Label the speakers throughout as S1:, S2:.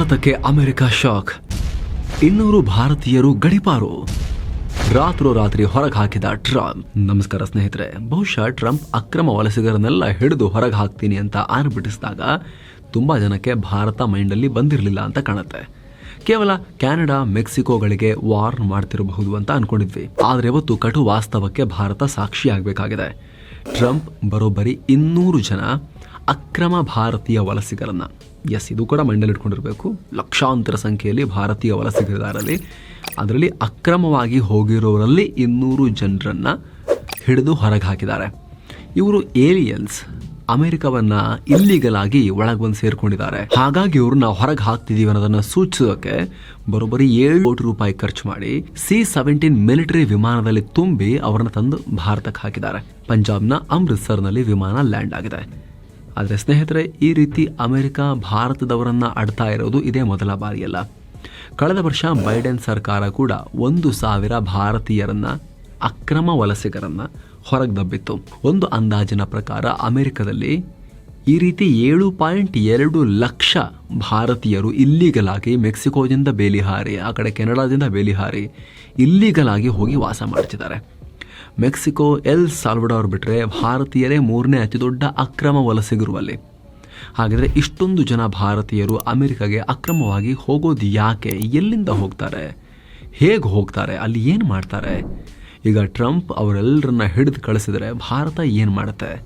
S1: ಭಾರತಕ್ಕೆ America shock. ಇನ್ನೂರು ಭಾರತೀಯರು ಗಡಿಪಾರು. ರಾತ್ರೋರಾತ್ರಿ ಹೊರಗೆ ಹಾಕಿದ ಟ್ರಂಪ್. ನಮಸ್ಕಾರ ಸ್ನೇಹಿತರೆ, ಬಹುಶಃ ಟ್ರಂಪ್ ಅಕ್ರಮ ವಲಸಿಗರನ್ನೆಲ್ಲ ಹಿಡಿದು ಹೊರಗೆ ಹಾಕ್ತೀನಿ ಅಂತ ಆರ್ಭಟಿಸಿದಾಗ ತುಂಬಾ ಜನಕ್ಕೆ ಭಾರತ ಮೈಂಡಲ್ಲಿ ಬಂದಿರಲಿಲ್ಲ ಅಂತ ಕಾಣುತ್ತೆ. ಕೇವಲ ಕ್ಯಾನಡಾ ಮೆಕ್ಸಿಕೋಗಳಿಗೆ ವಾರ್ನ್ ಮಾಡ್ತಿರಬಹುದು ಅಂತ ಅನ್ಕೊಂಡಿದ್ವಿ. ಆದರೆ ಇವತ್ತು ಕಟು ವಾಸ್ತವಕ್ಕೆ ಭಾರತ ಸಾಕ್ಷಿಯಾಗಬೇಕಾಗಿದೆ. ಟ್ರಂಪ್ ಬರೋಬ್ಬರಿ ಇನ್ನೂರು ಜನ ಅಕ್ರಮ ಭಾರತೀಯ ವಲಸಿಗರನ್ನು. ಎಸ್ ಇದು ಕೂಡ ಮಂಡಲಿಟ್ಕೊಂಡಿರಬೇಕು. ಲಕ್ಷಾಂತರ ಸಂಖ್ಯೆಯಲ್ಲಿ ಭಾರತೀಯ ವಲಸಿಗರಿದಾರಲ್ಲಿ. ಅದರಲ್ಲಿ ಅಕ್ರಮವಾಗಿ ಹೋಗಿರೋರಲ್ಲಿ ಇನ್ನೂರು ಜನರನ್ನು ಹಿಡಿದು ಹೊರಗೆ ಹಾಕಿದ್ದಾರೆ. ಇವರು ಏಲಿಯನ್ಸ್ ಅಮೆರಿಕವನ್ನು ಇಲ್ಲಿಗಲ್ ಆಗಿ ಒಳಗೆ ಬಂದು ಸೇರಿಕೊಂಡಿದ್ದಾರೆ. ಹಾಗಾಗಿ ಇವ್ರನ್ನ ಹೊರಗೆ ಹಾಕ್ತಿದ್ದೀವಿ ಅನ್ನೋದನ್ನು ಸೂಚಿಸೋಕೆ ಬರೋಬ್ಬರಿ ಏಳು ಕೋಟಿ ರೂಪಾಯಿ ಖರ್ಚು ಮಾಡಿ ಸಿ ಸೆವೆಂಟೀನ್ ಮಿಲಿಟರಿ ವಿಮಾನದಲ್ಲಿ ತುಂಬಿ ಅವರನ್ನು ತಂದು ಭಾರತಕ್ಕೆ ಹಾಕಿದ್ದಾರೆ. ಪಂಜಾಬ್ನ ಅಮೃತ್ಸರ್ನಲ್ಲಿ ವಿಮಾನ ಲ್ಯಾಂಡ್ ಆಗಿದೆ. ಆದರೆ ಸ್ನೇಹಿತರೆ, ಈ ರೀತಿ ಅಮೆರಿಕ ಭಾರತದವರನ್ನು ಅಡ್ತಾ ಇರೋದು ಇದೇ ಮೊದಲ ಬಾರಿಯಲ್ಲ. ಕಳೆದ ವರ್ಷ ಬೈಡೆನ್ ಸರ್ಕಾರ ಕೂಡ ಒಂದು ಸಾವಿರ ಭಾರತೀಯರನ್ನ, ಅಕ್ರಮ ವಲಸಿಗರನ್ನು ಹೊರಗೆ ದಬ್ಬಿತ್ತು. ಒಂದು ಅಂದಾಜಿನ ಪ್ರಕಾರ ಅಮೆರಿಕದಲ್ಲಿ ಈ ರೀತಿ ಏಳು ಪಾಯಿಂಟ್ ಎರಡು ಲಕ್ಷ ಭಾರತೀಯರು ಇಲ್ಲಿಗಲಾಗಿ ಮೆಕ್ಸಿಕೋದಿಂದ ಬೇಲಿಹಾರಿ, ಆ ಕಡೆ ಕೆನಡಾದಿಂದ ಬೇಲಿಹಾರಿ ಇಲ್ಲಿಗಲಾಗಿ ಹೋಗಿ ವಾಸ ಮಾಡ್ತಿದ್ದಾರೆ. ಮೆಕ್ಸಿಕೋ ಎಲ್ ಸಾಲ್ವಡಾರ್ ಬಿಟ್ಟರೆ ಭಾರತೀಯರೇ ಮೂರನೇ ಅತಿ ದೊಡ್ಡ ಅಕ್ರಮ ವಲಸಿಗರು ಅಲ್ಲಿ ಹಾಗಿದ್ರೆ ಇಷ್ಟೊಂದು ಜನ ಭಾರತೀಯರು ಅಮೆರಿಕಾಗೆ ಅಕ್ರಮವಾಗಿ ಹೋಗೋದು ಯಾಕೆ? ಎಲ್ಲಿಂದ ಹೋಗ್ತಾರೆ? ಹೇಗೆ ಹೋಗ್ತಾರೆ? ಅಲ್ಲಿ ಏನು ಮಾಡ್ತಾರೆ? ಈಗ ಟ್ರಂಪ್ ಅವರೆಲ್ಲರನ್ನ ಹಿಡಿದು ಕಳಿಸಿದರೆ ಭಾರತ ಏನು ಮಾಡುತ್ತೆ?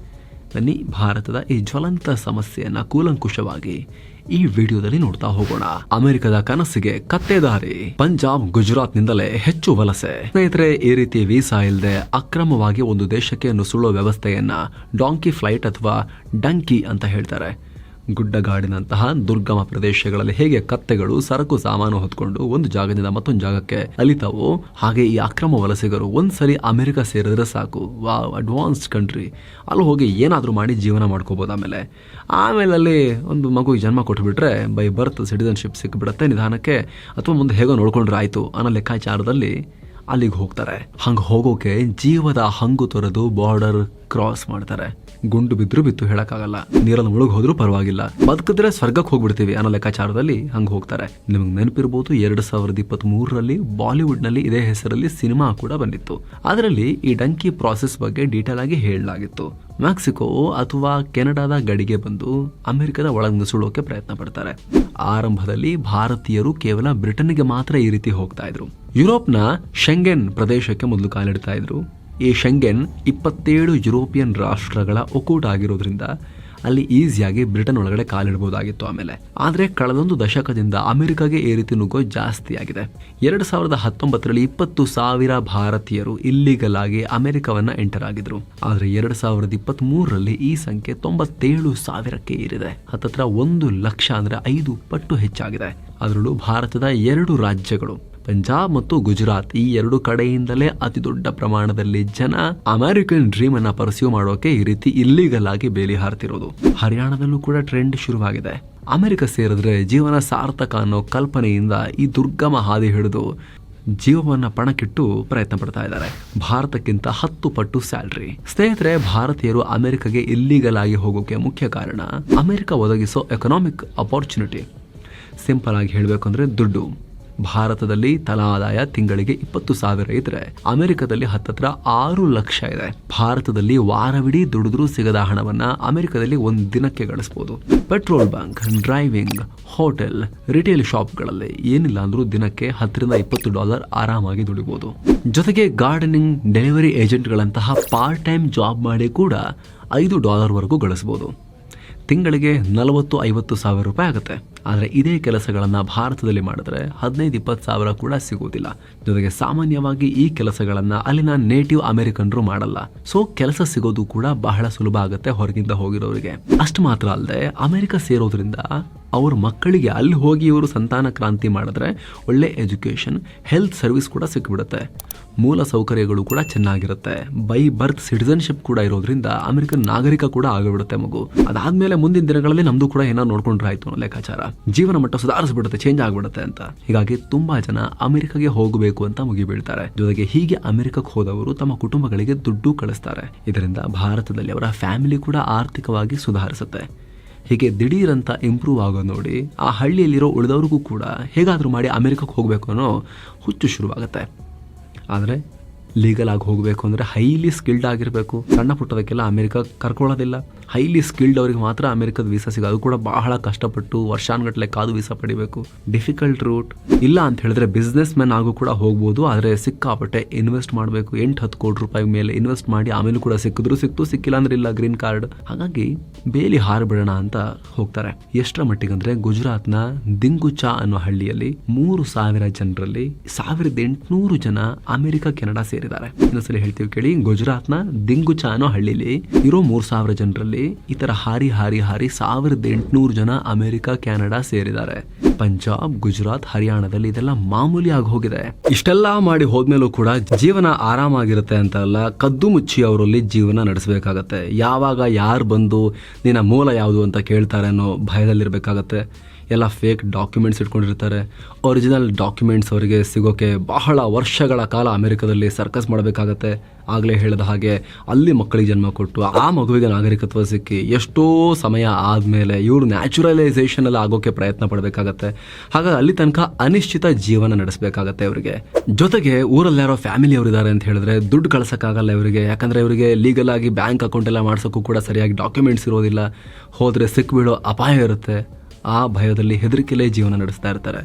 S1: ಬನ್ನಿ, ಭಾರತದ ಈ ಜ್ವಲಂತ ಸಮಸ್ಯೆಯನ್ನು ಕೂಲಂಕುಷವಾಗಿ ಈ ವಿಡಿಯೋದಲ್ಲಿ ನೋಡ್ತಾ ಹೋಗೋಣ. ಅಮೆರಿಕದ ಕನಸಿಗೆ ಕತ್ತೆದಾರಿ. ಪಂಜಾಬ್ ಗುಜರಾತ್ ನಿಂದಲೇ ಹೆಚ್ಚು ವಲಸೆ. ಸ್ನೇಹಿತರೆ, ಈ ರೀತಿ ವೀಸಾ ಇಲ್ಲದೆ ಅಕ್ರಮವಾಗಿ ಒಂದು ದೇಶಕ್ಕೆ ನುಸುಳುವ ವ್ಯವಸ್ಥೆಯನ್ನ ಡಾಂಕಿ ಫ್ಲೈಟ್ ಅಥವಾ ಡಂಕಿ ಅಂತ ಹೇಳ್ತಾರೆ. ಗುಡ್ಡಗಾಡಿನಂತಹ ದುರ್ಗಮ ಪ್ರದೇಶಗಳಲ್ಲಿ ಹೇಗೆ ಕತ್ತೆಗಳು, ಸರಕು, ಸಾಮಾನು ಹೊತ್ಕೊಂಡು ಒಂದು ಜಾಗದಿಂದ ಮತ್ತೊಂದು ಜಾಗಕ್ಕೆ ಅಲಿತಾವೋ ಹಾಗೆ ಈ ಅಕ್ರಮ ವಲಸಿಗರು ಒಂದ್ಸರಿ ಅಮೆರಿಕ ಸೇರಿದ್ರೆ ಸಾಕು. ವಾ ಅಡ್ವಾನ್ಸ್ಡ್ ಕಂಟ್ರಿ. ಅಲ್ಲಿ ಹೋಗಿ ಏನಾದರೂ ಮಾಡಿ ಜೀವನ ಮಾಡ್ಕೋಬೋದು ಆಮೇಲೆ. ಆಮೇಲೆ ಅಲ್ಲಿ ಒಂದು ಮಗುಗೆ ಜನ್ಮ ಕೊಟ್ಬಿಟ್ರೆ ಬೈ ಬರ್ತ್ ಸಿಟಿಸನ್ಶಿಪ್ ಸಿಕ್ಬಿಡತ್ತೆ ನಿಧಾನಕ್ಕೆ, ಅಥವಾ ಮುಂದೆ ಹೇಗೋ ನೋಡ್ಕೊಂಡ್ರೆ ಆಯಿತು ಅನ್ನೋ ಲೆಕ್ಕಾಚಾರದಲ್ಲಿ ಅಲ್ಲಿಗೆ ಹೋಗ್ತಾರೆ. ಹಂಗೆ ಹೋಗೋಕೆ ಜೀವದ ಹಂಗು ತೊರೆದು ಬಾರ್ಡರ್ ಕ್ರಾಸ್ ಮಾಡ್ತಾರೆ. ಗುಂಡು ಬಿದ್ರು ಬಿತ್ತು ಹೇಳಕ್ಕಾಗಲ್ಲ. ನೀರಲ್ಲಿ ಮುಳುಗ್ ಹೋದ್ರೂ ಪರವಾಗಿಲ್ಲ. ಬದುಕಿದ್ರೆ ಸ್ವರ್ಗಕ್ಕೆ ಹೋಗ್ಬಿಡ್ತೀವಿ ಅನ್ನೋ ಲೆಕ್ಕಾಚಾರದಲ್ಲಿ ಹಂಗೆ ಹೋಗ್ತಾರೆ. ನಿಮಗೆ ನೆನಪಿರ್ಬೋದು ಎರಡ್ ಸಾವಿರದ ಇಪ್ಪತ್ತ್ ಮೂರರಲ್ಲಿ ಬಾಲಿವುಡ್ ಇದೇ ಹೆಸರಲ್ಲಿ ಸಿನಿಮಾ ಕೂಡ ಬಂದಿತ್ತು. ಅದರಲ್ಲಿ ಈ ಡಂಕಿ ಪ್ರಾಸೆಸ್ ಬಗ್ಗೆ ಡೀಟೇಲ್ ಆಗಿ ಹೇಳಲಾಗಿತ್ತು. ಮೆಕ್ಸಿಕೋ ಅಥವಾ ಕೆನಡಾದ ಗಡಿಗೆ ಬಂದು ಅಮೆರಿಕದ ಒಳಗೆ ಪ್ರಯತ್ನ ಪಡ್ತಾರೆ. ಆರಂಭದಲ್ಲಿ ಭಾರತೀಯರು ಕೇವಲ ಬ್ರಿಟನ್ಗೆ ಮಾತ್ರ ಈ ರೀತಿ ಹೋಗ್ತಾ ಇದ್ರು. ಯುರೋಪ್ನ ಶೆಂಗೆನ್ ಪ್ರದೇಶಕ್ಕೆ ಮೊದಲು ಕಾಲಿಡ್ತಾ ಇದ್ರು. ಈ ಶೆಂಗೆನ್ ಇಪ್ಪತ್ತೇಳು ಯುರೋಪಿಯನ್ ರಾಷ್ಟ್ರಗಳ ಒಕ್ಕೂಟ ಆಗಿರೋದ್ರಿಂದ ಅಲ್ಲಿ ಈಸಿಯಾಗಿ ಬ್ರಿಟನ್ ಒಳಗಡೆ ಕಾಲಿಡಬಹುದಾಗಿತ್ತು ಆಮೇಲೆ. ಆದರೆ ಕಳೆದೊಂದು ದಶಕದಿಂದ ಅಮೆರಿಕಾಗೆ ಈ ರೀತಿ ನುಗ್ಗೋ ಜಾಸ್ತಿ ಆಗಿದೆ ಎರಡು ಸಾವಿರದ ಹತ್ತೊಂಬತ್ತರಲ್ಲಿ ಇಪ್ಪತ್ತು ಸಾವಿರ ಭಾರತೀಯರು ಇಲ್ಲಿಗಲ್ ಆಗಿ ಅಮೆರಿಕವನ್ನ ಎಂಟರ್ ಆಗಿದ್ರು. ಆದರೆ ಎರಡು ಸಾವಿರದ ಇಪ್ಪತ್ತ್ ಮೂರರಲ್ಲಿ ಈ ಸಂಖ್ಯೆ ತೊಂಬತ್ತೇಳು ಸಾವಿರಕ್ಕೆ ಏರಿದೆ. ಹತ್ತತ್ರ ಒಂದು ಲಕ್ಷ ಅಂದ್ರೆ ಐದು ಪಟ್ಟು ಹೆಚ್ಚಾಗಿದೆ. ಅದರಲ್ಲೂ ಭಾರತದ ಎರಡು ರಾಜ್ಯಗಳು ಪಂಜಾಬ್ ಮತ್ತು ಗುಜರಾತ್ ಈ ಎರಡು ಕಡೆಯಿಂದಲೇ ಅತಿ ದೊಡ್ಡ ಪ್ರಮಾಣದಲ್ಲಿ ಜನ ಅಮೆರಿಕನ್ ಡ್ರೀಮ್ ಅನ್ನ ಪರ್ಸ್ಯೂ ಮಾಡೋಕೆ ಈ ರೀತಿ ಇಲ್ಲಿಗಲ್ ಆಗಿ ಬೇಲಿ ಹಾರ್ತಿರೋದು. ಹರಿಯಾಣದಲ್ಲೂ ಕೂಡ ಟ್ರೆಂಡ್ ಶುರುವಾಗಿದೆ. ಅಮೆರಿಕ ಸೇರಿದ್ರೆ ಜೀವನ ಸಾರ್ಥಕ ಅನ್ನೋ ಕಲ್ಪನೆಯಿಂದ ಈ ದುರ್ಗಮ ಹಾದಿ ಹಿಡಿದು ಜೀವವನ್ನ ಪಣಕ್ಕಿಟ್ಟು ಪ್ರಯತ್ನ ಪಡ್ತಾ ಇದ್ದಾರೆ. ಭಾರತಕ್ಕಿಂತ ಹತ್ತು ಪಟ್ಟು ಸ್ಯಾಲ್ರಿ. ಸ್ನೇಹಿತರೆ, ಭಾರತೀಯರು ಅಮೆರಿಕಗೆ ಇಲ್ಲಿಗಲ್ ಆಗಿ ಹೋಗೋಕೆ ಮುಖ್ಯ ಕಾರಣ ಅಮೆರಿಕ ಒದಗಿಸೋ ಎಕನಾಮಿಕ್ ಅಪಾರ್ಚುನಿಟಿ ಸಿಂಪಲ್ ಆಗಿ ಹೇಳಬೇಕು ಅಂದ್ರೆ ದುಡ್ಡು. ಭಾರತದಲ್ಲಿ ತಲಾ ಆದಾಯ ತಿಂಗಳಿಗೆ ಇಪ್ಪತ್ತು ಸಾವಿರ ಇದ್ರೆ ಅಮೆರಿಕದಲ್ಲಿ ಹತ್ತತ್ರ ಆರು ಲಕ್ಷ ಇದೆ. ಭಾರತದಲ್ಲಿ ವಾರವಿಡೀ ದುಡಿದ್ರೂ ಸಿಗದ ಹಣವನ್ನ ಅಮೆರಿಕದಲ್ಲಿ ಒಂದು ದಿನಕ್ಕೆ ಗಳಿಸಬಹುದು petrol bunk, driving, hotel, retail ಶಾಪ್ಗಳಲ್ಲಿ ಏನಿಲ್ಲ ಅಂದ್ರೂ ದಿನಕ್ಕೆ ಹತ್ತರಿಂದ ಇಪ್ಪತ್ತು ಡಾಲರ್ ಆರಾಮಾಗಿ ದುಡಿಬಹುದು ಜೊತೆಗೆ ಗಾರ್ಡನಿಂಗ್, ಡೆಲಿವರಿ ಏಜೆಂಟ್ಗಳಂತಹ ಪಾರ್ಟ್ ಟೈಮ್ ಜಾಬ್ ಮಾಡಿ ಕೂಡ ಐದು ಡಾಲರ್ವರೆಗೂ ಗಳಿಸಬಹುದು ತಿಂಗಳಿಗೆ ನಲವತ್ತು ಐವತ್ತು ಸಾವಿರ ರೂಪಾಯಿ ಆಗುತ್ತೆ. ಆದರೆ ಇದೇ ಕೆಲಸಗಳನ್ನು ಭಾರತದಲ್ಲಿ ಮಾಡಿದ್ರೆ ಹದಿನೈದು ಇಪ್ಪತ್ತು ಸಾವಿರ ಕೂಡ ಸಿಗುವುದಿಲ್ಲ. ಜೊತೆಗೆ ಸಾಮಾನ್ಯವಾಗಿ ಈ ಕೆಲಸಗಳನ್ನು ಅಲ್ಲಿನ ನೇಟಿವ್ ಅಮೆರಿಕನ್ರು ಮಾಡಲ್ಲ. ಸೊ ಕೆಲಸ ಸಿಗೋದು ಕೂಡ ಬಹಳ ಸುಲಭ ಆಗುತ್ತೆ ಹೊರಗಿಂದ ಹೋಗಿರೋರಿಗೆ. ಅಷ್ಟು ಮಾತ್ರ ಅಲ್ಲದೆ ಅಮೆರಿಕ ಸೇರೋದ್ರಿಂದ ಅವ್ರ ಮಕ್ಕಳಿಗೆ ಅಲ್ಲಿ ಹೋಗಿ ಇವರು ಸಂತಾನ ಕ್ರಾಂತಿ ಮಾಡಿದ್ರೆ ಒಳ್ಳೆ ಎಜುಕೇಶನ್ ಹೆಲ್ತ್ ಸರ್ವಿಸ್ ಕೂಡ ಸಿಕ್ಬಿಡುತ್ತೆ. ಮೂಲ ಸೌಕರ್ಯಗಳು ಕೂಡ ಚೆನ್ನಾಗಿರುತ್ತೆ. ಬೈ ಬರ್ತ್ ಸಿಟಿಸನ್ಶಿಪ್ ಕೂಡ ಇರೋದ್ರಿಂದ ಅಮೆರಿಕನ್ ನಾಗರಿಕ ಕೂಡ ಆಗಿಬಿಡುತ್ತೆ ಮಗು. ಅದಾದ್ಮೇಲೆ ಮುಂದಿನ ದಿನಗಳಲ್ಲಿ ನಮ್ದು ಕೂಡ ಏನೋ ನೋಡ್ಕೊಂಡ್ರೆ ಆಯ್ತು ಲೆಕ್ಕಾಚಾರ. ಜೀವನ ಮಟ್ಟ ಸುಧಾರಿಸ್ಬಿಡುತ್ತೆ ಚೇಂಜ್ ಆಗ್ಬಿಡುತ್ತೆ ಅಂತ. ಹೀಗಾಗಿ ತುಂಬಾ ಜನ ಅಮೆರಿಕಗೆ ಹೋಗಬೇಕು ಅಂತ ಮುಗಿಬೀಳ್ತಾರೆ. ಜೊತೆಗೆ ಹೀಗೆ ಅಮೆರಿಕಕ್ಕೆ ಹೋದವರು ತಮ್ಮ ಕುಟುಂಬಗಳಿಗೆ ದುಡ್ಡು ಕಳಿಸ್ತಾರೆ. ಇದರಿಂದ ಭಾರತದಲ್ಲಿ ಅವರ ಫ್ಯಾಮಿಲಿ ಕೂಡ ಆರ್ಥಿಕವಾಗಿ ಸುಧಾರಿಸುತ್ತೆ. ಹೀಗೆ ದಿಢೀರಂತ ಇಂಪ್ರೂವ್ ಆಗೋದು ನೋಡಿ, ಆ ಹಳ್ಳಿಯಲ್ಲಿರೋ ಉಳಿದವ್ರಿಗೂ ಕೂಡ ಹೇಗಾದರೂ ಮಾಡಿ ಅಮೆರಿಕಕ್ಕೆ ಹೋಗಬೇಕು ಅನ್ನೋ ಹುಚ್ಚು ಶುರುವಾಗುತ್ತೆ. ಆದರೆ ಲೀಗಲ್ ಆಗಿ ಹೋಗಬೇಕು ಅಂದರೆ ಹೈಲಿ ಸ್ಕಿಲ್ಡ್ ಆಗಿರಬೇಕು. ಸಣ್ಣ ಪುಟ್ಟದಕ್ಕೆಲ್ಲ ಅಮೆರಿಕ ಕರ್ಕೊಳ್ಳೋದಿಲ್ಲ. ಹೈಲಿ ಸ್ಕಿಲ್ಡ್ ಅವರಿಗೆ ಮಾತ್ರ ಅಮೆರಿಕದ ವೀಸಾ ಸಿಗೋದು ಕೂಡ ಬಹಳ ಕಷ್ಟಪಟ್ಟು ವರ್ಷಾನ್ಗಟ್ಲೆ ಕಾದು ವೀಸಾ ಪಡಿಬೇಕು. ಡಿಫಿಕಲ್ಟ್ ರೂಟ್ ಇಲ್ಲ ಅಂತ ಹೇಳಿದ್ರೆ ಬಿಸ್ನೆಸ್ ಮ್ಯಾನ್ ಆಗು ಕೂಡ ಹೋಗ್ಬೋದು, ಆದರೆ ಸಿಕ್ಕಾಪಟ್ಟೆ ಇನ್ವೆಸ್ಟ್ ಮಾಡಬೇಕು. ಎಂಟು ಹತ್ತು ಕೋಟಿ ರೂಪಾಯಿ ಮೇಲೆ ಇನ್ವೆಸ್ಟ್ ಮಾಡಿ ಆಮೇಲೆ ಕೂಡ ಸಿಕ್ಕಿದ್ರು ಸಿಕ್ತು, ಸಿಕ್ಕಿಲ್ಲ ಅಂದ್ರೆ ಇಲ್ಲ ಗ್ರೀನ್ ಕಾರ್ಡ್ ಹಾಗಾಗಿ ಬೇಲಿ ಹಾರ್ಬಿಡೋಣ ಅಂತ ಹೋಗ್ತಾರೆ. ಎಷ್ಟರ ಮಟ್ಟಿಗೆ ಅಂದ್ರೆ ಗುಜರಾತ್ನ ದಿಂಗುಚಾ ಅನ್ನೋ ಹಳ್ಳಿಯಲ್ಲಿ ಮೂರು ಸಾವಿರ ಜನರಲ್ಲಿ ಸಾವಿರದ ಎಂಟುನೂರು ಜನ ಅಮೆರಿಕ, ಕೆನಡಾ ಸೇರಿದ್ದಾರೆ ಇನ್ನೊಂದ್ಸಲ ಹೇಳ್ತೀವಿ ಕೇಳಿ, ಗುಜರಾತ್ನ ದಿಂಗುಚಾ ಹಳ್ಳಿಲಿ ಇರೋ ಮೂರ್ ಸಾವಿರ ಜನರಲ್ಲಿ ಈ ತರ ಹಾರಿ ಹಾರಿ ಹಾರಿ ಸಾವಿರದ ಎಂಟುನೂರು ಜನ ಅಮೆರಿಕ, ಕೆನಡಾ ಸೇರಿದ್ದಾರೆ. ಪಂಜಾಬ್, ಗುಜರಾತ್, ಹರಿಯಾಣದಲ್ಲಿ ಇದೆಲ್ಲ ಮಾಮೂಲಿ ಆಗಿ ಹೋಗಿದೆ. ಇಷ್ಟೆಲ್ಲಾ ಮಾಡಿ ಹೋದ್ಮೇಲೂ ಕೂಡ ಜೀವನ ಆರಾಮಾಗಿರುತ್ತೆ ಅಂತ ಅಲ್ಲ ಕದ್ದು ಮುಚ್ಚಿ ಅವರಲ್ಲಿ ಜೀವನ ನಡೆಸಬೇಕಾಗತ್ತೆ. ಯಾವಾಗ ಯಾರು ಬಂದು ನಿನ್ನ ಮೂಲ ಯಾವುದು ಅಂತ ಕೇಳ್ತಾರೆ ಅನ್ನೋ ಭಯದಲ್ಲಿರ್ಬೇಕಾಗತ್ತೆ. ಎಲ್ಲ ಫೇಕ್ ಡಾಕ್ಯುಮೆಂಟ್ಸ್ ಇಟ್ಕೊಂಡಿರ್ತಾರೆ. ಒರಿಜಿನಲ್ ಡಾಕ್ಯುಮೆಂಟ್ಸ್ ಅವರಿಗೆ ಸಿಗೋಕೆ ಬಹಳ ವರ್ಷಗಳ ಕಾಲ ಅಮೆರಿಕದಲ್ಲಿ ಸರ್ಕಸ್ ಮಾಡಬೇಕಾಗತ್ತೆ. ಆಗಲೇ ಹೇಳಿದ ಹಾಗೆ ಅಲ್ಲಿ ಮಕ್ಕಳಿಗೆ ಜನ್ಮ ಕೊಟ್ಟು ಆ ಮಗುವಿಗೆ ನಾಗರಿಕತ್ವ ಸಿಕ್ಕಿ ಎಷ್ಟೋ ಸಮಯ ಆದಮೇಲೆ ಇವರು ನ್ಯಾಚುರಲೈಸೇಷನ್ ಎಲ್ಲ ಆಗೋಕೆ ಪ್ರಯತ್ನ ಪಡಬೇಕಾಗತ್ತೆ. ಹಾಗಾಗಿ ಅಲ್ಲಿ ತನಕ ಅನಿಶ್ಚಿತ ಜೀವನ ನಡೆಸಬೇಕಾಗತ್ತೆ ಇವರಿಗೆ. ಜೊತೆಗೆ ಊರಲ್ಲಿ ಯಾರೋ ಫ್ಯಾಮಿಲಿ ಅವರಿದ್ದಾರೆ ಅಂತ ಹೇಳಿದ್ರೆ ದುಡ್ಡು ಕಳ್ಸೋಕ್ಕಾಗಲ್ಲ ಇವರಿಗೆ. ಯಾಕಂದರೆ ಇವರಿಗೆ ಲೀಗಲ್ ಆಗಿ ಬ್ಯಾಂಕ್ ಅಕೌಂಟ್ ಎಲ್ಲ ಮಾಡ್ಸೋಕ್ಕೂ ಕೂಡ ಸರಿಯಾಗಿ ಡಾಕ್ಯುಮೆಂಟ್ಸ್ ಇರೋದಿಲ್ಲ. ಹೋದರೆ ಸಿಕ್ಬಿಡೋ ಅಪಾಯ ಇರುತ್ತೆ. ಆ ಭಯದಲ್ಲಿ ಹೆದರಿಕೆಲೇ ಜೀವನ ನಡೆಸ್ತಾ ಇರ್ತಾರೆ.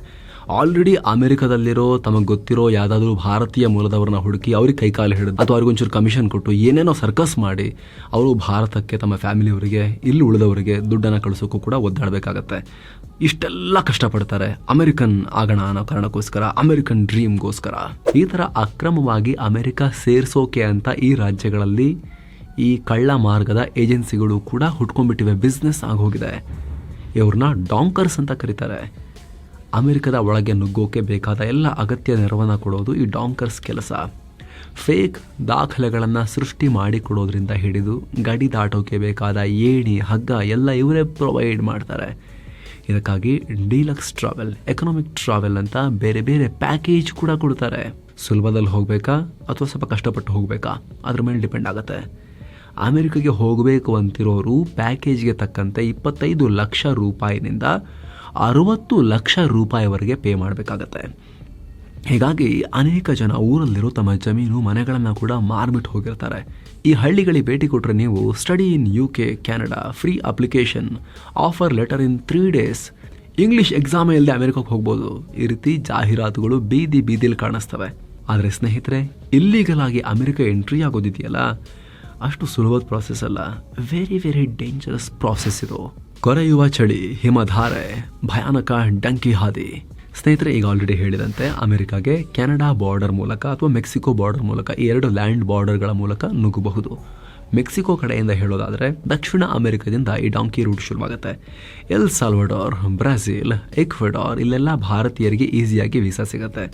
S1: ಆಲ್ರೆಡಿ ಅಮೆರಿಕದಲ್ಲಿರೋ, ತಮಗೆ ಗೊತ್ತಿರೋ ಯಾವುದಾದ್ರೂ ಭಾರತೀಯ ಮೂಲದವ್ರನ್ನ ಹುಡುಕಿ ಅವ್ರಿಗೆ ಕೈಕಾಲು ಹಿಡಿದು ಅಥವಾ ಅವ್ರಿಗೊಂಚೂರು ಕಮಿಷನ್ ಕೊಟ್ಟು ಏನೇನೋ ಸರ್ಕಸ್ ಮಾಡಿ, ಅವರು ಭಾರತಕ್ಕೆ ತಮ್ಮ ಫ್ಯಾಮಿಲಿಯವರಿಗೆ ಇಲ್ಲಿ ಉಳಿದವರಿಗೆ ದುಡ್ಡನ್ನು ಕಳಿಸೋಕ್ಕೂ ಕೂಡ ಒದ್ದಾಡಬೇಕಾಗತ್ತೆ. ಇಷ್ಟೆಲ್ಲ ಕಷ್ಟಪಡ್ತಾರೆ ಅಮೆರಿಕನ್ ಆಗೋಣ ಅನ್ನೋ ಕಾರಣಕ್ಕೋಸ್ಕರ, ಅಮೆರಿಕನ್ ಡ್ರೀಮ್ಗೋಸ್ಕರ ಈ ಥರ ಅಕ್ರಮವಾಗಿ ಅಮೆರಿಕ ಸೇರಿಸೋಕೆ ಅಂತ ಈ ರಾಜ್ಯಗಳಲ್ಲಿ ಈ ಕಳ್ಳ ಮಾರ್ಗದ ಏಜೆನ್ಸಿಗಳು ಕೂಡ ಹುಟ್ಕೊಂಡ್ಬಿಟ್ಟಿವೆ ಬಿಸ್ನೆಸ್ ಆಗೋಗಿದೆ ಇವ್ರನ್ನ ಡಾಂಕರ್ಸ್ ಅಂತ ಕರೀತಾರೆ. ಅಮೆರಿಕದ ಒಳಗೆ ನುಗ್ಗೋಕೆ ಬೇಕಾದ ಎಲ್ಲ ಅಗತ್ಯ ನೆರವನ್ನು ಕೊಡೋದು ಈ ಡಾಂಕರ್ಸ್ ಕೆಲಸ. ಫೇಕ್ ದಾಖಲೆಗಳನ್ನು ಸೃಷ್ಟಿ ಮಾಡಿ ಕೊಡೋದ್ರಿಂದ ಹಿಡಿದು ಗಡಿ ದಾಟೋಕೆ ಬೇಕಾದ ಏಣಿ, ಹಗ್ಗ ಎಲ್ಲ ಇವರೇ ಪ್ರೊವೈಡ್ ಮಾಡ್ತಾರೆ. ಇದಕ್ಕಾಗಿ ಡೀಲಕ್ಸ್ ಟ್ರಾವೆಲ್, ಎಕನಾಮಿಕ್ ಟ್ರಾವೆಲ್ ಅಂತ ಬೇರೆ ಬೇರೆ ಪ್ಯಾಕೇಜ್ ಕೂಡ ಕೊಡ್ತಾರೆ. ಸುಲಭದಲ್ಲಿ ಹೋಗಬೇಕಾ ಅಥವಾ ಸ್ವಲ್ಪ ಕಷ್ಟಪಟ್ಟು ಹೋಗಬೇಕಾ? ಅದ್ರ ಮೇಲೆ ಡಿಪೆಂಡ್ ಆಗುತ್ತೆ. ಅಮೆರಿಕಗೆ ಹೋಗಬೇಕು ಅಂತಿರೋರು ಪ್ಯಾಕೇಜ್ಗೆ ತಕ್ಕಂತೆ ಇಪ್ಪತ್ತೈದು ಲಕ್ಷ ರೂಪಾಯಿನಿಂದ ಅರುವತ್ತು ಲಕ್ಷ ರೂಪಾಯಿವರೆಗೆ ಪೇ ಮಾಡಬೇಕಾಗತ್ತೆ. ಹೀಗಾಗಿ ಅನೇಕ ಜನ ಊರಲ್ಲಿರೋ ತಮ್ಮ ಜಮೀನು, ಮನೆಗಳನ್ನು ಕೂಡ ಮಾರ್ಬಿಟ್ಟು ಹೋಗಿರ್ತಾರೆ. ಈ ಹಳ್ಳಿಗಳಿಗೆ ಭೇಟಿ ಕೊಟ್ಟರೆ ನೀವು study in U K Canada free application, offer letter in three days, English exam ಇಲ್ಲದೆ ಅಮೆರಿಕಕ್ಕೆ ಹೋಗ್ಬೋದು. ಈ ರೀತಿ ಜಾಹೀರಾತುಗಳು ಬೀದಿ ಬೀದಿಲಿ ಕಾಣಿಸ್ತವೆ. ಆದರೆ ಸ್ನೇಹಿತರೆ ಇಲ್ಲೀಗಲಾಗಿ ಅಮೆರಿಕ ಎಂಟ್ರಿ ಆಗೋದಿದೆಯಲ್ಲ? ಅಷ್ಟು ಸುಲಭದ ಪ್ರಾಸೆಸ್ ಅಲ್ಲ. ವೆರಿ ವೆರಿ ಡೇಂಜರಸ್ ಪ್ರಾಸೆಸ್ ಇದು. ಕೊರೆಯುವ ಚಳಿ, ಹಿಮಧಾರೆ, ಭಯಾನಕ ಡಂಕಿ ಹಾದಿ. ಸ್ನೇಹಿತರೆ, ಈಗ ಆಲ್ರೆಡಿ ಹೇಳಿದಂತೆ ಅಮೆರಿಕಾಗೆ ಕೆನಡಾ ಬಾರ್ಡರ್ ಮೂಲಕ ಅಥವಾ ಮೆಕ್ಸಿಕೋ ಬಾರ್ಡರ್ ಮೂಲಕ ಈ ಎರಡು ಲ್ಯಾಂಡ್ ಬಾರ್ಡರ್ಗಳ ಮೂಲಕ ನುಗ್ಗಬಹುದು. ಮೆಕ್ಸಿಕೋ ಕಡೆಯಿಂದ ಹೇಳೋದಾದರೆ ದಕ್ಷಿಣ ಅಮೆರಿಕದಿಂದ ಈ ಡಾಂಕಿ ರೂಟ್ ಶುರುವಾಗುತ್ತೆ. ಎಲ್ ಸಾಲ್ವಡಾರ್ ಬ್ರೆಜಿಲ್ ಎಕ್ವೆಡಾರ್, ಇಲ್ಲೆಲ್ಲ ಭಾರತೀಯರಿಗೆ ಈಸಿಯಾಗಿ ವೀಸಾ ಸಿಗುತ್ತೆ.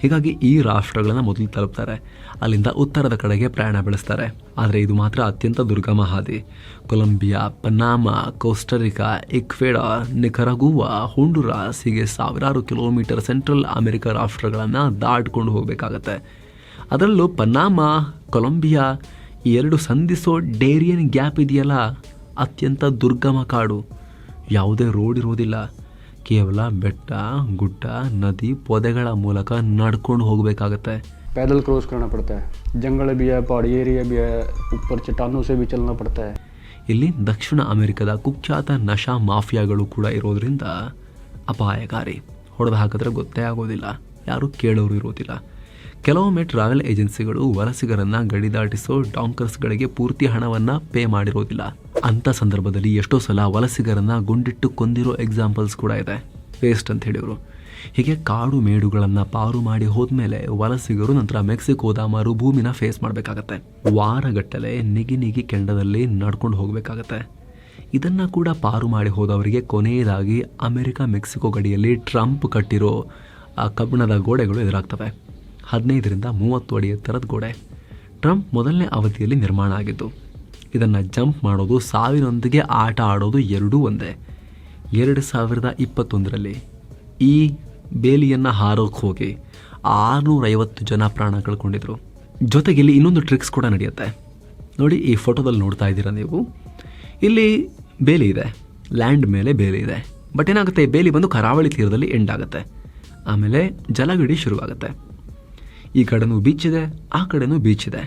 S1: ಹೀಗಾಗಿ ಈ ರಾಷ್ಟ್ರಗಳನ್ನು ಮೊದಲು ತಲುಪ್ತಾರೆ. ಅಲ್ಲಿಂದ ಉತ್ತರದ ಕಡೆಗೆ ಪ್ರಯಾಣ ಬೆಳೆಸ್ತಾರೆ. ಆದರೆ ಇದು ಮಾತ್ರ ಅತ್ಯಂತ ದುರ್ಗಮ ಹಾದಿ. Colombia, Panama Costa Rica Ecuador, Nicaragua Honduras ಹೀಗೆ ಸಾವಿರಾರು ಕಿಲೋಮೀಟರ್ ಸೆಂಟ್ರಲ್ ಅಮೆರಿಕ ರಾಷ್ಟ್ರಗಳನ್ನು ದಾಟ್ಕೊಂಡು ಹೋಗಬೇಕಾಗತ್ತೆ. ಅದರಲ್ಲೂ ಪನಾಮಾ, ಕೊಲಂಬಿಯಾ ಈ ಎರಡು ಸಂಧಿಸೋ ಡೇರಿಯನ್ ಗ್ಯಾಪ್ ಇದೆಯಲ್ಲ? ಅತ್ಯಂತ ದುರ್ಗಮ ಕಾಡು. ಯಾವುದೇ ರೋಡ್ ಇರೋದಿಲ್ಲ. ಕೇವಲ ಬೆಟ್ಟ ಗುಡ್ಡ ನದಿ ಪೊದೆಗಳ ಮೂಲಕ ನಡ್ಕೊಂಡು ಹೋಗಬೇಕಾಗತ್ತೆ
S2: पैदल क्रॉस करना पड़ता है जंगल भी है पहाड़ी एरिया भी है ऊपर चट्टानों से भी चलना पड़ता है
S1: ಇಲ್ಲಿ ದಕ್ಷಿಣ ಅಮೆರಿಕದ ಕುಖ್ಯಾತ ನಶಾ ಮಾಫಿಯಾಗಳು ಕೂಡ ಇರೋದ್ರಿಂದ ಅಪಾಯಕಾರಿ ಹೊಡೆದು ಹಾಕಿದ್ರೆ ಗೊತ್ತೇ ಆಗೋದಿಲ್ಲ ಯಾರು ಕೇಳೋರು ಇರೋದಿಲ್ಲ ಕೆಲವೊಮ್ಮೆ ಟ್ರಾವೆಲ್ ಏಜೆನ್ಸಿಗಳು ವಲಸಿಗರನ್ನ ಗಡಿ ದಾಟಿಸೋ ಡಾಂಕರ್ಸ್ಗಳಿಗೆ ಪೂರ್ತಿ ಹಣವನ್ನ ಪೇ ಮಾಡಿರೋದಿಲ್ಲ ಅಂತ ಸಂದರ್ಭದಲ್ಲಿ ಎಷ್ಟೋ ಸಲ ವಲಸಿಗರನ್ನ ಗುಂಡಿಟ್ಟು ಕೊಂದಿರೋ ಎಕ್ಸಾಂಪಲ್ಸ್ ಕೂಡ ಇದೆ. ವೇಸ್ಟ್ ಅಂತ ಹೇಳಿದರು. ಹೀಗೆ ಕಾಡು ಮೇಡುಗಳನ್ನು ಪಾರು ಮಾಡಿ ಹೋದ್ಮೇಲೆ ವಲಸಿಗರು ನಂತರ ಮೆಕ್ಸಿಕೋದ ಮರುಭೂಮಿನ ಫೇಸ್ ಮಾಡಬೇಕಾಗತ್ತೆ. ವಾರಗಟ್ಟಲೆ ನಿಗಿ ನಿಗಿ ಕೆಂಡದಲ್ಲಿ ನಡ್ಕೊಂಡು ಹೋಗಬೇಕಾಗತ್ತೆ. ಇದನ್ನು ಕೂಡ ಪಾರು ಮಾಡಿ ಹೋದವರಿಗೆ ಕೊನೆಯದಾಗಿ ಅಮೆರಿಕ ಮೆಕ್ಸಿಕೋ ಗಡಿಯಲ್ಲಿ ಟ್ರಂಪ್ ಕಟ್ಟಿರೋ, ಆ, ಕಬ್ಬಿಣದ ಗೋಡೆಗಳು ಎದುರಾಗ್ತವೆ. ಹದಿನೈದರಿಂದ ಮೂವತ್ತು ಅಡಿ ಎತ್ತರದ ಗೋಡೆ. ಟ್ರಂಪ್ ಮೊದಲನೇ ಅವಧಿಯಲ್ಲಿ ನಿರ್ಮಾಣ ಆಗಿದ್ದು ಇದನ್ನು ಜಂಪ್ ಮಾಡೋದು, ಸಾವಿನೊಂದಿಗೆ ಆಟ ಆಡೋದು ಎರಡೂ ಒಂದೇ. ಎರಡು ಸಾವಿರದ ಇಪ್ಪತ್ತೊಂದರಲ್ಲಿ ಈ ಬೇಲಿಯನ್ನು ಹಾರೋಕೆ ಹೋಗಿ ಆರುನೂರೈವತ್ತು ಜನ ಪ್ರಾಣ ಕಳ್ಕೊಂಡಿದ್ರು ಜೊತೆಗೆ ಇಲ್ಲಿ ಇನ್ನೊಂದು ಟ್ರಿಕ್ಸ್ ಕೂಡ ನಡೆಯುತ್ತೆ. ನೋಡಿ, ಈ ಫೋಟೋದಲ್ಲಿ ನೋಡ್ತಾ ಇದ್ದೀರಾ ನೀವು? ಇಲ್ಲಿ ಬೇಲಿ ಇದೆ. ಲ್ಯಾಂಡ್ ಮೇಲೆ ಬೇಲಿ ಇದೆ. ಬಟ್ ಏನಾಗುತ್ತೆ, ಈ ಬೇಲಿ ಬಂದು ಕರಾವಳಿ ತೀರದಲ್ಲಿ ಎಂಡ್ ಆಗುತ್ತೆ. ಆಮೇಲೆ ಜಲಗಡಿ ಶುರುವಾಗುತ್ತೆ. ಈ ಕಡೆನೂ ಬೀಚ್ ಇದೆ, ಆ ಕಡೆನೂ ಬೀಚ್ ಇದೆ.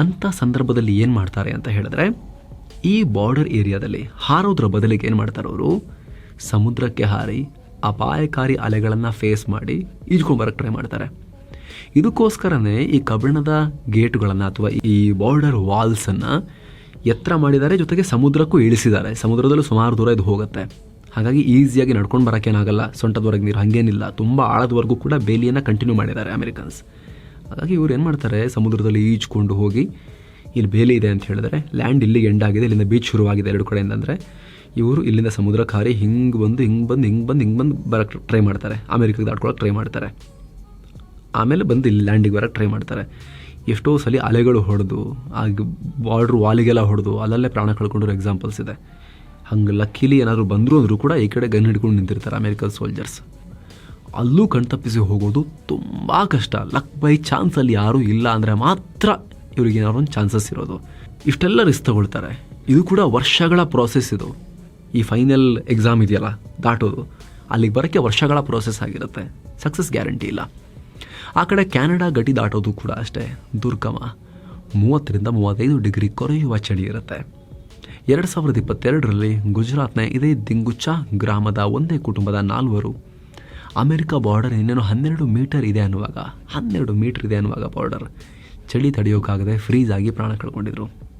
S1: ಅಂಥ ಸಂದರ್ಭದಲ್ಲಿ ಏನು ಮಾಡ್ತಾರೆ ಅಂತ ಹೇಳಿದ್ರೆ, ಈ ಬಾರ್ಡರ್ ಏರಿಯಾದಲ್ಲಿ ಹಾರೋದ್ರ ಬದಲಿಗೆ ಏನು ಮಾಡ್ತಾರೆ ಅವರು? ಸಮುದ್ರಕ್ಕೆ ಹಾರಿ, ಅಪಾಯಕಾರಿ ಅಲೆಗಳನ್ನು ಫೇಸ್ ಮಾಡಿ ಈಜ್ಕೊಂಡು ಬರಕ್ಕೆ ಟ್ರೈ ಮಾಡ್ತಾರೆ. ಇದಕ್ಕೋಸ್ಕರನೇ ಈ ಕಬ್ಬಿಣದ ಗೇಟುಗಳನ್ನು ಅಥವಾ ಈ ಬಾರ್ಡರ್ ವಾಲ್ಸನ್ನು ಎತ್ತರ ಮಾಡಿದ್ದಾರೆ, ಜೊತೆಗೆ ಸಮುದ್ರಕ್ಕೂ ಇಳಿಸಿದ್ದಾರೆ. ಸಮುದ್ರದಲ್ಲೂ ಸುಮಾರು ದೂರ ಇದು ಹೋಗುತ್ತೆ. ಹಾಗಾಗಿ ಈಸಿಯಾಗಿ ನಡ್ಕೊಂಡು ಬರೋಕ್ಕೇನಾಗಲ್ಲ ಸೊಂಟದವರೆಗೆ ನೀರು ಹಾಗೇನಿಲ್ಲ. ತುಂಬ ಆಳದವರೆಗೂ ಕೂಡ ಬೇಲಿಯನ್ನು ಕಂಟಿನ್ಯೂ ಮಾಡಿದ್ದಾರೆ ಅಮೆರಿಕನ್ಸ್ ಹಾಗಾಗಿ ಇವ್ರು ಏನು ಮಾಡ್ತಾರೆ, ಸಮುದ್ರದಲ್ಲಿ ಈಜ್ಕೊಂಡು ಹೋಗಿ ಇಲ್ಲಿ ಬೇಲಿ ಇದೆ ಅಂತ ಹೇಳಿದ್ರೆ ಲ್ಯಾಂಡ್ ಇಲ್ಲಿಗೆ ಎಂಡ್ ಆಗಿದೆ, ಇಲ್ಲಿಂದ ಬೀಚ್ ಶುರುವಾಗಿದೆ ಎರಡು ಕಡೆಯಿಂದ ಅಂದರೆ, ಇವರು ಇಲ್ಲಿಂದ ಸಮುದ್ರ ಖಾರಿ ಹಿಂಗೆ ಬಂದು ಹಿಂಗೆ ಬಂದು ಹಿಂಗೆ ಬಂದು ಹಿಂಗೆ ಬಂದು ಬರೋಕ್ಕೆ ಟ್ರೈ ಮಾಡ್ತಾರೆ. ಅಮೆರಿಕಾಗೆ ದಾಟ್ಕೊಳಕ್ಕೆ ಟ್ರೈ ಮಾಡ್ತಾರೆ. ಆಮೇಲೆ ಬಂದು ಇಲ್ಲಿ ಲ್ಯಾಂಡಿಗೆ ಬರೋಕ್ಕೆ ಟ್ರೈ ಮಾಡ್ತಾರೆ. ಎಷ್ಟೋ ಸಲ ಅಲೆಗಳು ಹೊಡೆದು ಆ ಬಾರ್ಡ್ರ್ ವಾಲಿಗೆಲ್ಲ ಹೊಡೆದು, ಅಲ್ಲಲ್ಲೇ ಪ್ರಾಣ ಕಳ್ಕೊಂಡಿರೋ ಎಕ್ಸಾಂಪಲ್ಸ್ ಇದೆ. ಹಂಗೆ ಲಕ್ಕಿಲಿ ಏನಾದರೂ ಬಂದರೂ ಅಂದರೂ ಕೂಡ ಈ ಕಡೆ ಗನ್ ಹಿಡ್ಕೊಂಡು ನಿಂತಿರ್ತಾರೆ ಅಮೆರಿಕನ್ ಸೋಲ್ಜರ್ಸ್ ಅಲ್ಲೂ ಕಣ್ತಪ್ಪಿಸಿ ಹೋಗೋದು ತುಂಬ ಕಷ್ಟ. ಲಕ್ ಬೈ ಚಾನ್ಸಲ್ಲಿ ಯಾರೂ ಇಲ್ಲ ಅಂದರೆ ಮಾತ್ರ ಇವ್ರಿಗೆ ಏನಾದ್ರು ಒಂದು ಚಾನ್ಸಸ್ ಇರೋದು. ಇಷ್ಟೆಲ್ಲ ರಿಸ್ಕ್ ತಗೊಳ್ತಾರೆ. ಇದು ಕೂಡ ವರ್ಷಗಳ ಪ್ರೋಸೆಸ್ ಇದು. ಈ ಫೈನಲ್ ಎಕ್ಸಾಮ್ ಇದೆಯಲ್ಲ, ದಾಟೋದು. ಅಲ್ಲಿಗೆ ಬರೋಕ್ಕೆ ವರ್ಷಗಳ ಪ್ರೋಸೆಸ್ ಆಗಿರುತ್ತೆ. ಸಕ್ಸಸ್ ಗ್ಯಾರಂಟಿ ಇಲ್ಲ. ಆ ಕಡೆ ಕ್ಯಾನಡಾ ಗಡಿ ದಾಟೋದು ಕೂಡ ಅಷ್ಟೇ. ದುರ್ಗಮ. ಮೂವತ್ತರಿಂದ ಮೂವತ್ತೈದು ಡಿಗ್ರಿ ಕೊರೆಯುವ ಚಳಿ ಇರುತ್ತೆ. ಎರಡು ಸಾವಿರದ ಇಪ್ಪತ್ತೆರಡರಲ್ಲಿ ಗುಜರಾತ್ನ ಇದೇ ದಿಂಗುಚ್ಚ ಗ್ರಾಮದ ಒಂದೇ ಕುಟುಂಬದ ನಾಲ್ವರು ಅಮೆರಿಕ ಬಾರ್ಡರ್ ಇನ್ನೇನು ಹನ್ನೆರಡು ಮೀಟರ್ ಇದೆ ಅನ್ನುವಾಗ, ಹನ್ನೆರಡು ಮೀಟರ್ ಇದೆ ಅನ್ನುವಾಗ ಬಾರ್ಡರ್ ಚಳಿ ತಡೆಯೋಕ್ಕಾಗದೆ ಫ್ರೀಸ್ ಆಗಿ ಪ್ರಾಣ ಕಳ್ಕೊಂಡಿದ್ರು.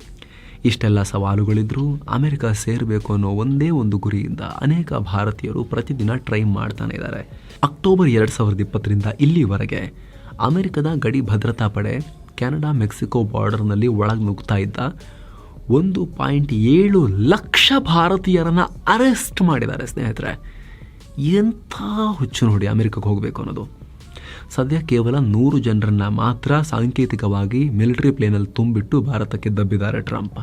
S1: ಇಷ್ಟೆಲ್ಲ ಸವಾಲುಗಳಿದ್ದರೂ ಅಮೆರಿಕ ಸೇರಬೇಕು ಅನ್ನೋ ಒಂದೇ ಒಂದು ಗುರಿಯಿಂದ ಅನೇಕ ಭಾರತೀಯರು ಪ್ರತಿದಿನ ಟ್ರೈ ಮಾಡ್ತಾನೆ ಇದ್ದಾರೆ. ಅಕ್ಟೋಬರ್ ಎರಡು ಸಾವಿರದ ಇಪ್ಪತ್ತರಿಂದ ಇಲ್ಲಿವರೆಗೆ ಅಮೆರಿಕದ ಗಡಿ ಭದ್ರತಾ ಪಡೆ ಕೆನಡಾ ಮೆಕ್ಸಿಕೋ ಬಾರ್ಡರ್ನಲ್ಲಿ ಒಳಗೆ ನುಗ್ತಾ ಇದ್ದ ಒಂದು ಪಾಯಿಂಟ್ ಏಳು ಲಕ್ಷ ಭಾರತೀಯರನ್ನು ಅರೆಸ್ಟ್ ಮಾಡಿದ್ದಾರೆ ಸ್ನೇಹಿತರೆ. ಎಂಥ ಹುಚ್ಚು ನೋಡಿ ಅಮೆರಿಕಕ್ಕೆ ಹೋಗಬೇಕು ಅನ್ನೋದು. ಸದ್ಯ ಕೇವಲ ನೂರು ಜನರನ್ನ ಮಾತ್ರ ಸಾಂಕೇತಿಕವಾಗಿ ಮಿಲಿಟರಿ ಪ್ಲೇನಲ್ಲಿ ತುಂಬಿಟ್ಟು ಭಾರತಕ್ಕೆ ದಬ್ಬಿದ್ದಾರೆ ಟ್ರಂಪ್.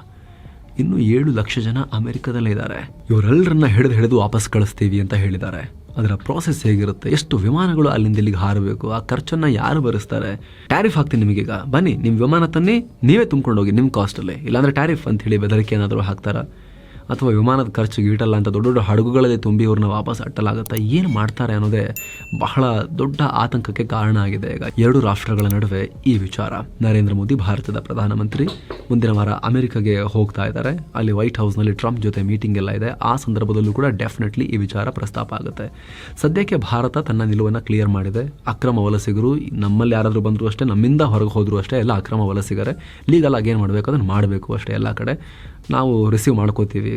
S1: ಇನ್ನು ಏಳು ಲಕ್ಷ ಜನ ಅಮೆರಿಕದಲ್ಲೇ ಇದ್ದಾರೆ. ಇವರೆಲ್ಲರನ್ನ ಹಿಡಿದು ಹಿಡಿದು ವಾಪಸ್ ಕಳಿಸ್ತೀವಿ ಅಂತ ಹೇಳಿದ್ದಾರೆ. ಅದರ ಪ್ರಾಸೆಸ್ ಹೇಗಿರುತ್ತೆ? ಎಷ್ಟು ವಿಮಾನಗಳು ಅಲ್ಲಿಂದ ಇಲ್ಲಿಗೆ ಹಾರಬೇಕು? ಆ ಖರ್ಚನ್ನು ಯಾರು ಭರಿಸ್ತಾರೆ? ಟ್ಯಾರಿಫ್ ಹಾಕ್ತೀನಿ ನಿಮಗೀಗ. ಬನ್ನಿ ನಿಮ್ಮ ವಿಮಾನ ತನ್ನಿ, ನೀವೇ ತುಂಬ್ಕೊಂಡು ಹೋಗಿ ನಿಮ್ಮ ಕಾಸ್ಟಲ್ಲಿ ಇಲ್ಲಾಂದರೆ ಟ್ಯಾರಿಫ್ ಅಂತ ಹೇಳಿ ಬೆದರಿಕೆ ಏನಾದರೂ ಹಾಕ್ತಾರಾ? ಅಥವಾ ವಿಮಾನದ ಖರ್ಚು ಗೀಟಲ್ಲ ಅಂತ ದೊಡ್ಡ ದೊಡ್ಡ ಹಡಗುಗಳಲ್ಲಿ ತುಂಬಿ ಅವ್ರನ್ನ ವಾಪಸ್ ಅಟ್ಟಲಾಗುತ್ತೆ ಏನು ಮಾಡ್ತಾರೆ ಅನ್ನೋದೇ ಬಹಳ ದೊಡ್ಡ ಆತಂಕಕ್ಕೆ ಕಾರಣ ಆಗಿದೆ. ಈಗ ಎರಡು ರಾಷ್ಟ್ರಗಳ ನಡುವೆ ಈ ವಿಚಾರ. ನರೇಂದ್ರ ಮೋದಿ ಭಾರತದ ಪ್ರಧಾನಮಂತ್ರಿ. ಮುಂದಿನ ವಾರ ಅಮೆರಿಕಗೆ ಹೋಗ್ತಾ ಇದ್ದಾರೆ. ಅಲ್ಲಿ ವೈಟ್ ಹೌಸ್ನಲ್ಲಿ ಟ್ರಂಪ್ ಜೊತೆ ಮೀಟಿಂಗ್ ಎಲ್ಲ ಇದೆ. ಆ ಸಂದರ್ಭದಲ್ಲೂ ಕೂಡ ಡೆಫಿನೆಟ್ಲಿ ಈ ವಿಚಾರ ಪ್ರಸ್ತಾಪ ಆಗುತ್ತೆ. ಸದ್ಯಕ್ಕೆ ಭಾರತ ತನ್ನ ನಿಲುವನ್ನು ಕ್ಲಿಯರ್ ಮಾಡಿದೆ. ಅಕ್ರಮ ವಲಸಿಗರು ನಮ್ಮಲ್ಲಿ ಯಾರಾದರೂ ಬಂದರೂ ಅಷ್ಟೇ, ನಮ್ಮಿಂದ ಹೊರಗೆ ಹೋದರೂ ಅಷ್ಟೇ ಎಲ್ಲ ಅಕ್ರಮ ವಲಸಿಗರೆ. ಲೀಗಲ್ ಆಗಿ ಏನು ಮಾಡಬೇಕು? ಅದನ್ನು ಮಾಡಬೇಕು ಅಷ್ಟೇ ಎಲ್ಲ ಕಡೆ. ನಾವು ರಿಸೀವ್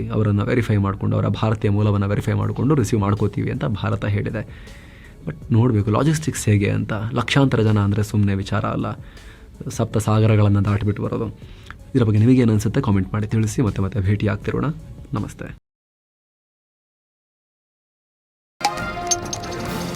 S1: ಅವರನ್ನು ವೆರಿಫೈ ಮಾಡಿಕೊಂಡು, ಅವರ ಭಾರತೀಯ ಮೂಲವನ್ನು ವೆರಿಫೈ ಮಾಡಿಕೊಂಡು ರಿಸೀವ್ ಮಾಡ್ಕೋತೀವಿ ಅಂತ ಭಾರತ ಹೇಳಿದೆ. ಬಟ್ ನೋಡಬೇಕು ಲಾಜಿಸ್ಟಿಕ್ಸ್ ಹೇಗೆ ಅಂತ. ಲಕ್ಷಾಂತರ ಜನ ಅಂದರೆ ಸುಮ್ಮನೆ ವಿಚಾರ ಅಲ್ಲ. ಸಪ್ತ ಸಾಗರಗಳನ್ನು ದಾಟಿಬಿಟ್ಟು ಬರೋದು. ಇದರ ಬಗ್ಗೆ ನಿಮಗೇನು ಅನಿಸುತ್ತೆ ಕಾಮೆಂಟ್ ಮಾಡಿ ತಿಳಿಸಿ, ಮತ್ತೆ ಮತ್ತೆ ಭೇಟಿ ಆಗ್ತಿರೋಣ ನಮಸ್ತೆ.